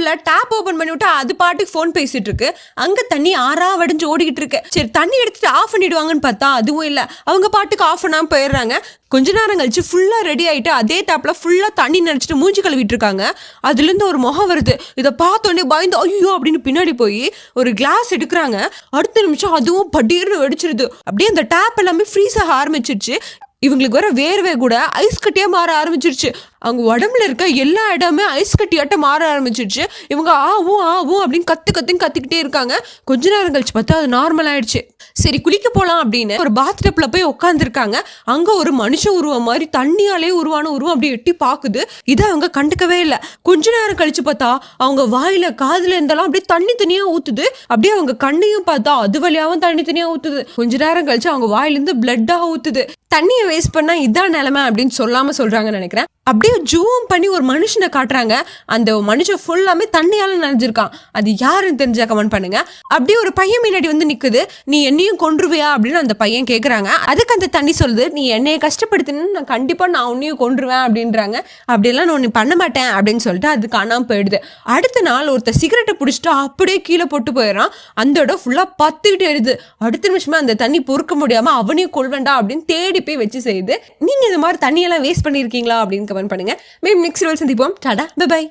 ஃபுல்லா tape open பண்ணி விட்டு அது பாட்டுக்கு ஃபோன் பேசிட்டு இருக்கு. அங்க தண்ணி ஆறா வடிஞ்சு ஓடிக்கிட்டு இருக்கு. சரி தண்ணி எடுத்துட்டு ஆஃப் பண்ணிடுவாங்கன்னு பார்த்தா அதுவும் இல்ல. அவங்க பாட்டுக்கு ஆஃப் பண்ணாம போயிடுறாங்க. கொஞ்ச நேரம் கழிச்சு ஃபுல்லா ரெடி ஆயிட்டு அதே டேப்ல ஃபுல்லா தண்ணி நினைச்சிட்டு மூஞ்சி கழுவிட்டு இருக்காங்க. அதுல இருந்து ஒரு முகம் வருது. இதை பார்த்தோன்னே பயந்து ஐயோ அப்படின்னு பின்னாடி போய் ஒரு கிளாஸ் எடுக்கிறாங்க. அடுத்த நிமிஷம் அதுவும் படீர்னு வெடிச்சிருது. அப்படியே அந்த டேப் எல்லாமே ஃப்ரீஸ் ஆக ஆரம்பிச்சிருச்சு. இவங்களுக்கு வர வேர்வை கூட ஐஸ் கட்டியே மாற ஆரம்பிச்சிருச்சு. அவங்க உடம்புல இருக்க எல்லா இடமே ஐஸ் கட்டியாட்ட மாற ஆரம்பிச்சிருச்சு. இவங்க ஆவும் ஆவும் அப்படின்னு கத்து கத்துன்னு கத்திக்கிட்டே இருக்காங்க. கொஞ்ச நேரம் கழிச்சு பார்த்தா அது நார்மல் ஆயிடுச்சு. சரி குளிக்க போகலாம் அப்படின்னு ஒரு பாத்டப்ல போய் உட்காந்துருக்காங்க அங்கே ஒரு மனுஷ உருவம் மாதிரி தண்ணியாலே உருவான உருவம் அப்படி எட்டி பார்க்குது இதை அவங்க கண்டுக்கவே இல்லை. கொஞ்ச நேரம் கழிச்சு பார்த்தா அவங்க வாயில காதுல இருந்தெல்லாம் அப்படியே தண்ணி தனியாக ஊத்துது. அப்படியே அவங்க கண்ணையும் பார்த்தா அது வழியாகவும் தண்ணி தனியாக ஊத்துது. கொஞ்ச நேரம் கழிச்சு அவங்க வாயிலேருந்து பிளட்டாக ஊத்துது. தண்ணியை வேஸ்ட் பண்ணால் இதான் நிலைமை அப்படின்னு சொல்லாமல் சொல்கிறாங்கன்னு நினைக்கிறேன். அப்படியே ஜூம் பண்ணி ஒரு மனுஷனை காட்டுறாங்க. அந்த மனுஷன் ஃபுல்லாமே தண்ணியால் நினைஞ்சிருக்கான். அது யாருன்னு தெரிஞ்சா கமெண்ட் பண்ணுங்க. அப்படியே ஒரு பையன் முன்னாடி வந்து நிற்குது நீ என்னையும் கொன்றுவியா? அப்படின்னு அந்த பையன் கேட்குறாங்க அதுக்கு அந்த தண்ணி சொல்லுது. நீ என்னைய கஷ்டப்படுத்தினு நான் கண்டிப்பாக நான் உன்னையும் கொன்றுவேன் அப்படின்றாங்க. அப்படியெல்லாம் நான் ஒன்று பண்ண மாட்டேன் அப்படின்னு சொல்லிட்டு அது காணாமல் போயிடுது. அடுத்த நாள் ஒருத்தர் சிகரெட்டை பிடிச்சிட்டு அப்படியே கீழே போட்டு போயிடறான். அந்த இடம் ஃபுல்லாக பத்துக்கிட்டு எழுது அடுத்த நிமிஷமாக அந்த தண்ணி பொறுக்க முடியாமல் அவனையும் கொள்வேண்டா அப்படின்னு தேடி போய் வச்சு செய்யுது. நீங்கள் இந்த மாதிரி தண்ணியெல்லாம் வேஸ்ட் பண்ணியிருக்கீங்களா? அப்படின்னு கமெண்ட் பண்ணுங்க. மேம் நெக்ஸ்ட் ரோல் சந்திப்போம். Tata bye